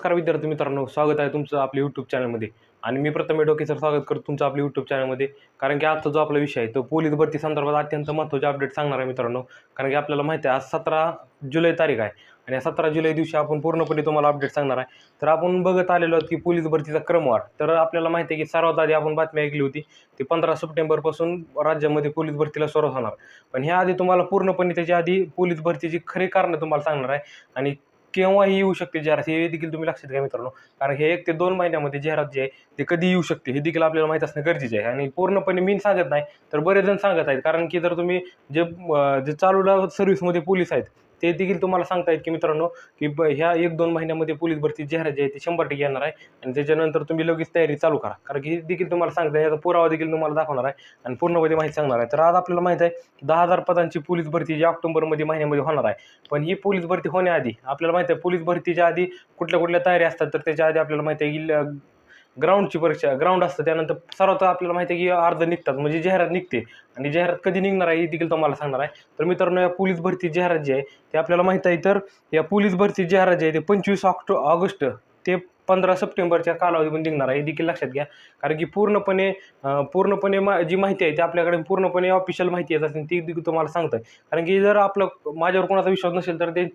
नमस्कार विद्यार्थी मित्रांनो स्वागत आहे तुमचं आपल्या यूट्यूब चॅनलमध्ये आणि मी प्रथम डोकेसर स्वागत करतो तुमचं आपल्या यूट्यूब चॅनलमध्ये कारण की आजचा जो आपला विषय आहे तो पोलीस भरती संदर्भात अत्यंत महत्त्वाचे अपडेट सांगणार आहे मित्रांनो. कारण की आपल्याला माहिती आहे आज सतरा जुलै तारीख आहे. आणि या सतरा जुलै दिवशी आपण पूर्णपणे तुम्हाला अपडेट सांगणार आहे. तर आपण बघत आलेलो आहोत की पोलीस भरतीचा क्रमवार तर आपल्याला माहिती आहे की सर्वात आधी आपण बातमी ऐकली होती ती पंधरा सप्टेंबरपासून राज्यामध्ये पोलीस भरतीला सुरुवात होणार. पण ह्या आधी तुम्हाला पूर्णपणे त्याच्या आधी पोलीस भरतीची खरी कारणं तुम्हाला सांगणार आहे. आणि केव्हाही येऊ शकते जाहिरात हे देखील तुम्ही लक्षात घ्या मित्रांनो. कारण हे एक ते दोन महिन्यामध्ये जाहिरात जे आहे ते कधी येऊ शकते हे देखील आपल्याला माहीत असणं गरजेचे आहे. आणि पूर्णपणे मी सांगत नाही तर बरेच जण सांगत आहेत. कारण की जर तुम्ही जे जे चालू सर्व्हिसमध्ये पोलीस आहेत ते देखील तुम्हाला सांगतायत की मित्रांनो की ब ह्या एक दोन महिन्यामध्ये पोलीस भरती जाहिरात जी आहे ती शंभर टक्के येणार आहे. आणि त्याच्यानंतर तुम्ही लगेच तयारी चालू करा. कारण की हे देखील तुम्हाला सांगताय याचा पुरावा देखील तुम्हाला दाखवणार आहे. आणि पूर्णपणे माहिती सांगणार आहे. तर आज आपल्याला माहिती आहे दहा हजार पदांची पोलीस भरती जी ऑक्टोबरमध्ये महिन्यामध्ये होणार आहे. पण ही पोलीस भरती होण्याआधी आपल्याला माहिती आहे पोलीस भरतीच्या आधी कुठल्या कुठल्या तयारी असतात तर त्याच्या आधी आपल्याला माहिती आहे की ग्राउंडची परीक्षा ग्राउंड असतं त्यानंतर सर्वात आपल्याला माहिती आहे की अर्ध निघतात म्हणजे जाहिरात निघते. आणि जाहिरात कधी निघणार आहे हे देखील तुम्हाला सांगणार आहे. तर मित्रांनो या पोलीस भरती जाहिरात जी आहे ते आपल्याला माहिती आहे तर या पोलीस भरती जाहिरात जी आहे ते पंचवीस ऑक्टो ऑगस्ट ते पंधरा सप्टेंबरच्या कालावधीमध्ये निघणार आहे. हे देखील लक्षात घ्या. कारण की पूर्णपणे पूर्णपणे मा जी माहिती आहे ती आपल्याकडे पूर्णपणे ऑफिशियल माहिती येत असेल ती देखील तुम्हाला सांगतं कारण की जर आपलं माझ्यावर कोणाचा विश्वास नसेल तर ते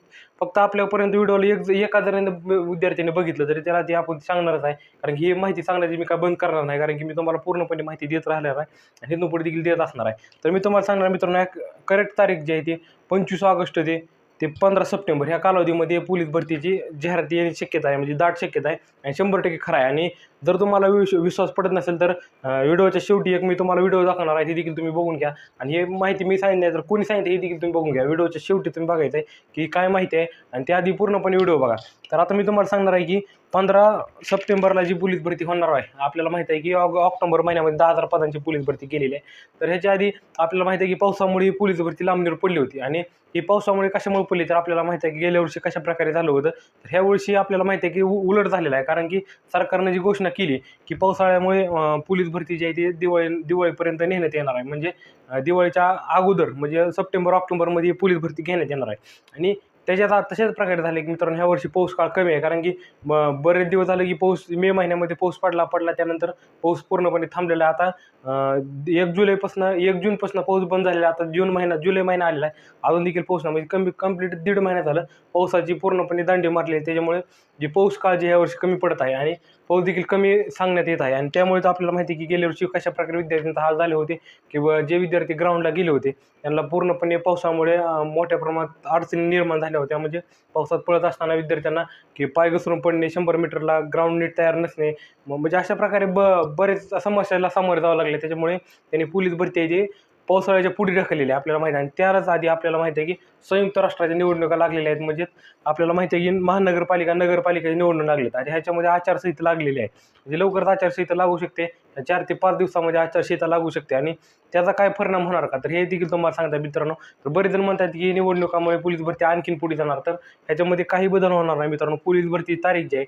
फक्त आपल्यापर्यंत व्हिडिओला एक एका जणांनी विद्यार्थ्याने बघितलं तरी त्याला ते आपण सांगणारच आहे. कारण की ही माहिती सांगण्याची मी काय बंद करणार नाही. कारण की मी तुम्हाला पूर्णपणे माहिती देत राहणार आहे आणि तिथून पुढे देखील देत असणार आहे. तर मी तुम्हाला सांगणार मित्रांनो करेक्ट तारीख जी आहे ती पंचवीस ऑगस्ट ते ते पंधरा सप्टेंबर ह्या कालावधीमध्ये पोलीस भरतीची जाहिरात येण्याची शक्यता आहे म्हणजे दाट शक्यता आहे आणि शंभर टक्के खरं आहे. आणि जर तुम्हाला विश विश्वास पडत नसेल तर व्हिडिओच्या शेवटी एक मी तुम्हाला व्हिडिओ दाखवणार आहे ती देखील तुम्ही बघून घ्या. आणि हे माहिती मी सांगितली तर कोणी सांगितलं हे देखील तुम्ही बघून घ्या. व्हिडिओच्या शेवटी तुम्ही बघायचं आहे की काय माहिती आहे आणि त्याआधी पूर्णपणे व्हिडिओ बघा. तर आता मी तुम्हाला सांगणार आहे की पंधरा सप्टेंबरला जी पोलीस भरती होणार आहे आपल्याला माहिती आहे की ऑग ऑक्टोबर महिन्यामध्ये दहा हजार पदांची पोलीस भरती केलेली आहे. तर ह्याच्या आधी आपल्याला माहिती आहे की पावसामुळे ही पोलीस भरती लांबणीवर पडली होती. आणि ही पावसामुळे कशामुळे पडली तर आपल्याला माहिती आहे की गेल्या वर्षी कशा प्रकारे झालं होतं. तर ह्या वर्षी आपल्याला माहिती आहे की उ- उलट झालेलं आहे. कारण की सरकारनं जी घोषणा केली की पावसाळ्यामुळे पोलीस भरती जी आहे ती दिवाळी दिवाळीपर्यंत नेण्यात येणार आहे. म्हणजे दिवाळीच्या अगोदर म्हणजे सप्टेंबर ऑक्टोबरमध्ये पोलीस भरती घेण्यात येणार आहे. आणि त्याच्यात तशाच प्रकारे झाले की मित्रांनो ह्या वर्षी पाऊस काळ कमी आहे. कारण की ब- बरेच दिवस झाले की पाऊस मे महिन्यामध्ये पाऊस पडला पडला त्यानंतर पाऊस पूर्णपणे थांबलेला आहे. आता एक जुलैपासून एक जूनपासून पाऊस बंद झालेला आहे. आता जून महिना जुलै महिना आलेला आहे. अजून देखील पाऊस नाही. म्हणजे कमी कंप्लीट दीड महिना झालं पावसाची पूर्णपणे दांडी मारली आहे. त्याच्यामुळे जे पाऊस काळ जी ह्या वर्षी कमी पडत आहे. आणि पाऊस देखील कमी सांगण्यात येत आहे. आणि त्यामुळे तर आपल्याला माहिती की गेल्या वर्षी कशा प्रकारे विद्यार्थ्यांचा हाल झाले होते किंवा जे विद्यार्थी ग्राउंडला गेले होते त्यांना पूर्णपणे पावसामुळे मोठ्या प्रमाणात अडचणी निर्माण झाल्या होत्या. म्हणजे पावसात पळत असताना विद्यार्थ्यांना की पाय घसरून पडणे शंभर मीटरला ग्राउंड नीट तयार नसणे म्हणजे अशा प्रकारे ब बरेच समस्याला सामोरे जावं लागले. त्याच्यामुळे त्यांनी पोलीस भरती आहे जे पावसाळ्याच्या पुढे ढकललेली आहे आपल्याला माहिती आहे. आणि त्याच आधी आपल्याला माहिती आहे की संयुक्त राष्ट्राच्या निवडणुका लागलेल्या आहेत. म्हणजे आपल्याला माहिती आहे की महानगरपालिका नगरपालिकेची निवडणूक लागलीत. आणि ह्याच्यामध्ये आचारसंहिता लागलेली आहे. म्हणजे लवकरच आचारसंहिता लागू शकते. चार ते पाच दिवसामध्ये आचारसंहिता लागू शकते. आणि त्याचा काय परिणाम होणार का? तर हे देखील तुम्हाला सांगता मित्रांनो. तर बरेच जण म्हणतात की निवडणुकामुळे पोलीस भरती आणखीन पुढे जाणार. तर ह्याच्यामध्ये काही बदल होणार नाही मित्रांनो. पोलीस भरती तारीख जी आहे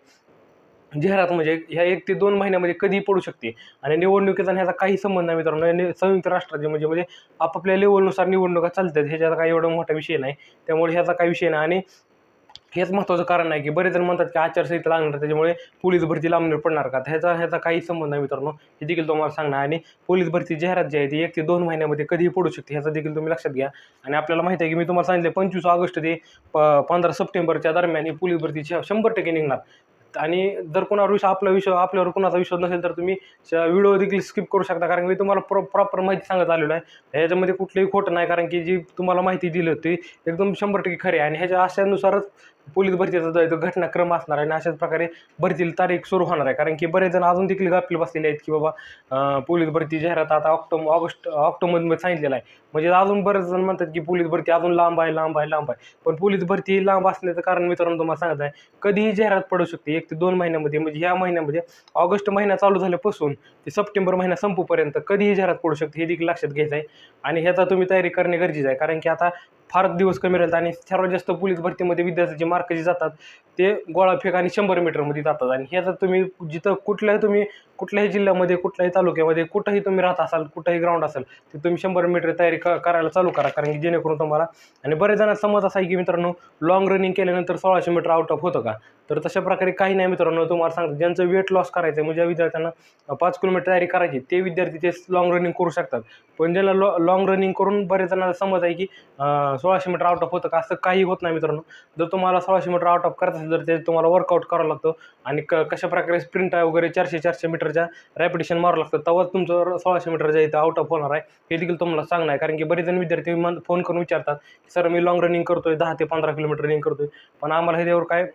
जाहिरात म्हणजे ह्या एक ते दोन महिन्यामध्ये कधीही पडू शकते. आणि निवडणुकीचा ह्याचा काही संबंध नाही मित्रांनो. आणि संयुक्त राष्ट्राचे म्हणजे म्हणजे आपापल्या लेवलनुसार निवडणुका चालतात. ह्याच्याचा काही एवढा मोठा विषय नाही. त्यामुळे ह्याचा काही विषय नाही. आणि हेच महत्त्वाचं कारण आहे की बरेच जण म्हणतात की आचारसंहिता लागणार त्याच्यामुळे पोलीस भरती लांबणीवर पडणार का? ह्याचा ह्याचा काही संबंध नाही मित्रांनो. हे देखील तुम्हाला सांगणार. आणि पोलीस भरती जाहिरात जी आहे ती एक ते दोन महिन्यामध्ये कधीही पडू शकते. ह्याचा देखील तुम्ही लक्षात घ्या. आणि आपल्याला माहिती आहे की मी तुम्हाला सांगितलं पंचवीस ऑगस्ट ते प पंधरा सप्टेंबरच्या दरम्यान ही पोलीस भरती शंभर टक्के निघणार. आणि जर कोणावर विश्वास आपला विश्वास आपल्यावर कोणाचा विश्वास नसेल तर तुम्ही व्हिडिओ देखील स्किप करू शकता. कारण मी तुम्हाला प्रॉ प्रॉपर माहिती सांगत आलेलो आहे. ह्याच्यामध्ये कुठलंही खोटं नाही. कारण की जी तुम्हाला माहिती दिली होती एकदम शंभर टक्के खरी आहे. आणि ह्याच्या अशानुसारच पोलीस भरतीचा जो आहे तो घटनाक्रम असणार आहे आणि अशाच प्रकारे भरतीला तारीख सुरू होणार आहे. कारण की बरेच जण अजून देखील गाफील बसलेले आहेत की बाबा पोलीस भरती जाहिरात आता ऑक्टोबर ऑगस्ट ऑक्टोबरमध्ये सांगितलेलं आहे. म्हणजे अजून बरेच जण म्हणतात की पोलीस भरती अजून लांब आहे लांब आहे लांब आहे. पण पोलीस भरती लांब असण्याचं कारण मित्रांनो तुम्हाला सांगत आहे. कधीही जाहिरात पडू शकते. एक ते दोन महिन्यामध्ये म्हणजे ह्या महिन्यामध्ये ऑगस्ट महिना चालू झाल्यापासून ते सप्टेंबर महिना संपूपर्यंत कधीही जाहिरात पडू शकते हे देखील लक्षात घ्यायचं आहे. आणि ह्याचा तुम्ही तयारी करणे गरजेचं आहे. कारण की आता फार दिवस कमी राहतात आणि सर्वात जास्त पोलीस भरतीमध्ये विद्यार्थ्याचे मार्क जे जातात ते गोळाफेक आणि शंभर मीटरमध्ये जातात. आणि ह्याचा तुम्ही जिथं कुठल्याही तुम्ही कुठल्याही जिल्ह्यामध्ये कुठल्याही तालुक्यामध्ये कुठंही तुम्ही राहत असाल कुठंही ग्राउंड असेल ते तुम्ही शंभर मीटर तयारी क करायला चालू करा कारण की जेणेकरून तुम्हाला आणि बरेच जणांना समज असा आहे की मित्रांनो लॉंग रनिंग केल्यानंतर सोळाशे मीटर आउट ऑफ होतं का? तर तशा प्रकारे काही नाही मित्रांनो तुम्हाला सांगतो ज्यांचं वेट लॉस करायचं आहे म्हणजे ज्या विद्यार्थ्यांना पाच किलोमीटर तयारी करायची ते विद्यार्थी ते लॉंग रनिंग करू शकतात. पण ज्याला लॉ लॉंग रनिंग करून बरेच जणांना समज आहे की सोळाशे मीटर आउट ऑफ होतं का असं काही होत नाही मित्रांनो. जर तुम्हाला सोळाशे मीटर आउट ऑफ करत असेल तर ते तुम्हाला वर्कआउट करावं लागतं आणि क कशा प्रकारे स्प्रिंट आहे वगैरे चारशे चारशे मीटरच्या रॅपिटेशन मारावं लागतं तेव्हाच तुमचं सोळाशे मीटरच्या इथं आउट ऑफ होणार आहे. हे देखील तुम्हाला सांगणं आहे कारण की बरेच जण विद्यार्थी मन फोन करून विचारतात की सर मी लॉंग रनिंग करतोय दहा ते पंधरा किलोमीटर रनिंग करतोय पण आम्हाला ह्याच्यावर काय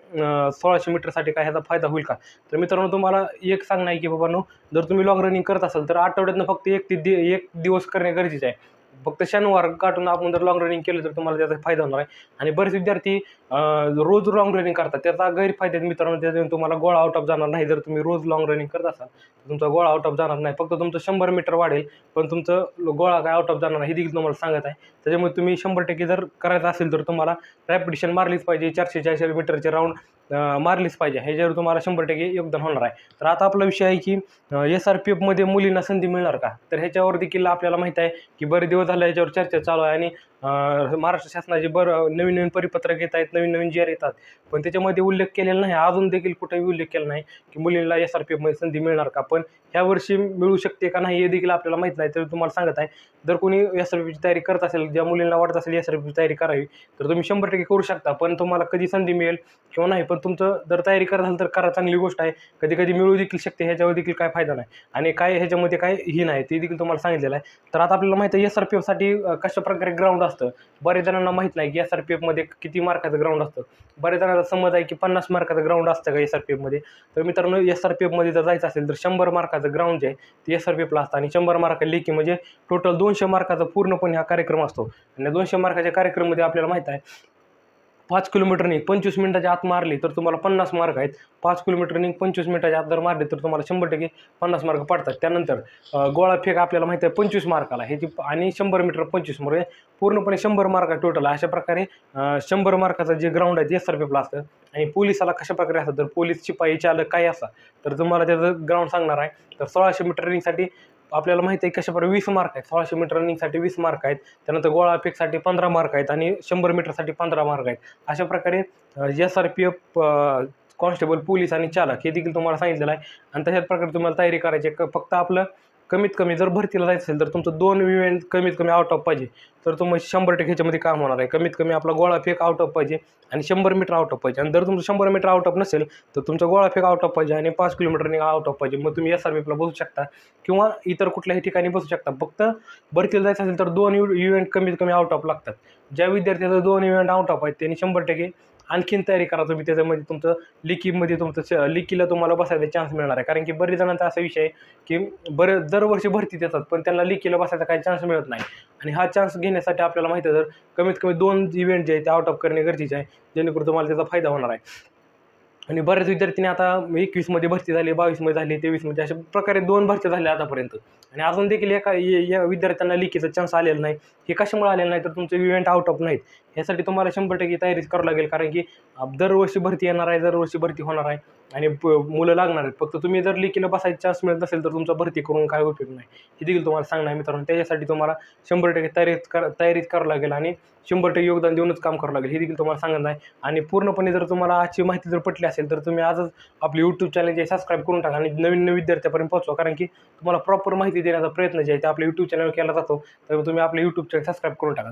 सोळाशे मीटरसाठी काय ह्याचा फायदा होईल का? तर मित्रांनो तुम्हाला एक सांगणं आहे की बाबांनो जर तुम्ही लॉंग रनिंग करत असाल तर आठवड्यातनं फक्त एक ते दि एक दिवस करणे गरजेचे आहे. फक्त शनिवार काढून आपण जर लॉंग रनिंग केलं तर तुम्हाला त्याचा फायदा होणार आहे. आणि बरेच विद्यार्थी रोज लॉंग रनिंग करतात. त्याचा गैरफायदा मित्रांनो त्यातून तुम्हाला गोळा आउट ऑफ जाणार नाही. जर तुम्ही रोज लॉंग रनिंग करत असाल तर तुमचा गोळा आउट ऑफ जाणार नाही. फक्त तुमचं शंभर मीटर वाढेल पण तुमचं गोळा काय आउट ऑफ जाणार नाही हे देखील तुम्हाला सांगत आहे. त्याच्यामुळे तुम्ही शंभर टक्के जर करायचं असेल तर तुम्हाला रॅपिडिशन मारलीच पाहिजे. चारशे चारशे मीटरचे राऊंड मारलीच पाहिजे. ह्याच्यावर तुम्हाला शंभर टक्के योगदान होणार आहे. तर आता आपला विषय आहे की एस आर पी एफमध्ये मुलींना संधी मिळणार का? तर ह्याच्यावर देखील आपल्याला माहीत आहे की बरे दिवस झाले याच्यावर चर्चा चालू आहे आणि महाराष्ट्र शासनाचे बरं नवीन नवीन परिपत्रक येत आहेत नवीन नवीन जी येतात. पण त्याच्यामध्ये उल्लेख केलेला नाही अजून देखील कुठेही उल्लेख केला नाही की मुलींना एस आर पी एफमध्ये संधी मिळणार का? पण ह्या वर्षी मिळू शकते का नाही हे देखील आपल्याला माहीत नाही. तर तुम्हाला सांगत आहे जर कोणी एस आर पीची तयारी करत असेल ज्या मुलींना वाटत असेल एस आर पीची तयारी करावी तर तुम्ही शंभर टक्के करू शकता. पण तुम्हाला कधी संधी मिळेल किंवा नाही पण तुमचं जर तयारी करत असाल तर करा. चांगली गोष्ट आहे. कधी कधी मिळू देखील शकते ह्याच्यावर देखील काय फायदा नाही. आणि काय ह्याच्यामध्ये काय ही नाही ते देखील तुम्हाला सांगितलेलं आहे. तर आता आपल्याला माहिती आहे एस आर पी एफसाठी कशा प्रकारे ग्राउंड असतं. बरेच जणांना माहीत नाही की एस आर पी एफमध्ये किती मार्काचं ग्राउंड असतं. बऱ्याच जणांना समज आहे की पन्नास मार्काचं ग्राउंड असतं का एस आर पी एफमध्ये तर मित्रांनो एस आर पी एफमध्ये जर जायचं असेल तर शंभर मार्काचं ग्राउंड जे आहे ते एस आर पी एफला असतं. आणि शंभर मार्क लेखी म्हणजे टोटल दोनशे मार्काचा पूर्णपणे हा कार्यक्रम असतो. आणि दोनशे मार्काच्या कार्यक्रममध्ये आपल्याला माहीत आहे पाच किलोमीटरनी पंचवीस मिनिटाच्या आत मारली तर तुम्हाला पन्नास मार्क आहेत. पाच किलोमीटरनी पंचवीस मिनिटाच्या आत जर मारले तर तुम्हाला शंभर टक्के पन्नास मार्क पडतात. त्यानंतर गोळा फेक आपल्याला माहिती आहे पंचवीस मार्काला. ह्याची आणि शंभर मीटर पंचवीस मार्ग पूर्णपणे शंभर मार्क टोटल अशा प्रकारे शंभर मार्काचं जे ग्राउंड आहे ते एस आर पी असतं. आणि पोलिसाला कशा प्रकारे असतं तर पोलीस शिपाई चालक काही असा. तर तुम्हाला त्याचं ग्राउंड सांगणार आहे. तर सोळाशे मीटर रनिंगसाठी आपल्याला माहिती आहे कशाप्रकारे वीस मार्क आहेत. सोळाशे मीटर रनिंगसाठी वीस मार्क आहेत. त्यानंतर गोळा फेकसाठी पंधरा मार्क आहेत आणि शंभर मीटरसाठी पंधरा मार्क आहेत. अशा प्रकारे S R P F constable police आणि चालक हे देखील तुम्हाला सांगितलेलं आहे. आणि तशाच प्रकारे तुम्हाला तयारी करायची क- फक्त आपलं कमीत कमी जर भरतीला जायचं असेल तर तुमचं दोन इव्हेंट कमीत कमी आउट ऑफ पाहिजे. तर तुम्ही शंभर टक्के ह्याच्यामध्ये काम होणार आहे. कमीत कमी आपला गोळा फेक आउट ऑफ पाहिजे आणि शंभर मीटर आउट ऑफ पाहिजे. आणि जर तुमचं शंभर मीटर आउट ऑफ नसेल तर तुमचा गोळा फेक आउट ऑफ पाहिजे आणि पाच किलोमीटरने आउट ऑफ पाहिजे. मग तुम्ही एस आर बसू शकता किंवा इतर कुठल्याही ठिकाणी बसू शकता. फक्त भरतीला जायचं असेल तर दोन इव्हेंट कमीत कमी आउट ऑफ लागतात. ज्या विद्यार्थ्याचं दोन इव्हेंट आउट ऑफ आहेत त्यांनी शंभर टक्के आणखीन तयारी करा तुम्ही त्याच्यामध्ये तुमचं लिकीमध्ये तुमचं लिकीला तुम्हाला बसायचा चान्स मिळणार आहे. कारण की बरेच जणांचा असा विषय आहे की बरं दरवर्षी भरती देतात पण त्यांना लिकीला बसायचा काही चान्स मिळत नाही. आणि हा चान्स घेण्यासाठी आपल्याला माहिती आहे तर कमीत कमी दोन इव्हेंट जे आहे ते आउट ऑफ करणे गरजेचे आहे जेणेकरून तुम्हाला त्याचा फायदा होणार आहे. आणि बऱ्याच विद्यार्थ्यांनी आता एकवीसमध्ये भरती झाली बावीसमध्ये झाली तेवीसमध्ये अशा प्रकारे दोन भरती झाल्या आतापर्यंत. आणि अजून देखील एका या विद्यार्थ्यांना लिखीचा चान्स आलेला नाही. हे कशामुळे आलेलं नाही? तर तुमचे इव्हेंट आउट ऑफ नाहीत. ह्यासाठी तुम्हाला शंभर टक्के तयारीच करावं लागेल कारण की दरवर्षी भरती येणार आहे दरवर्षी भरती होणार आहे आणि प- मुलं लागणार आहेत. फक्त तुम्ही जर लिखीला बसायचा चान्स मिळत नसेल तर तुमचा भरती करून काय उपयोग नाही. हे देखील तुम्हाला सांगणार आहे मित्रांनो. त्याच्यासाठी तुम्हाला शंभर टक्के तयारीच कर तयारीच करावं लागेल आणि शंभर टक्के योगदान देऊनच काम करावं लागेल. हे देखील तुम्हाला सांगत आहे. आणि पूर्णपणे जर तुम्हाला आजची माहिती जर पटली असेल तर तुम्ही आजच आपले यूट्यूब चॅनल जे सबस्क्राईब करून टाका आणि नवीन नवीन विद्यार्थ्यापर्यंत पोहोचवा. कारण की तुम्हाला प्रॉपर माहिती देण्याचा प्रयत्न जे आहे ते आपल्या यूट्यूब चॅनलवर केला जातो. तर तुम्ही आपले यूट्यूब चॅनल सबस्क्राईब करून टाका.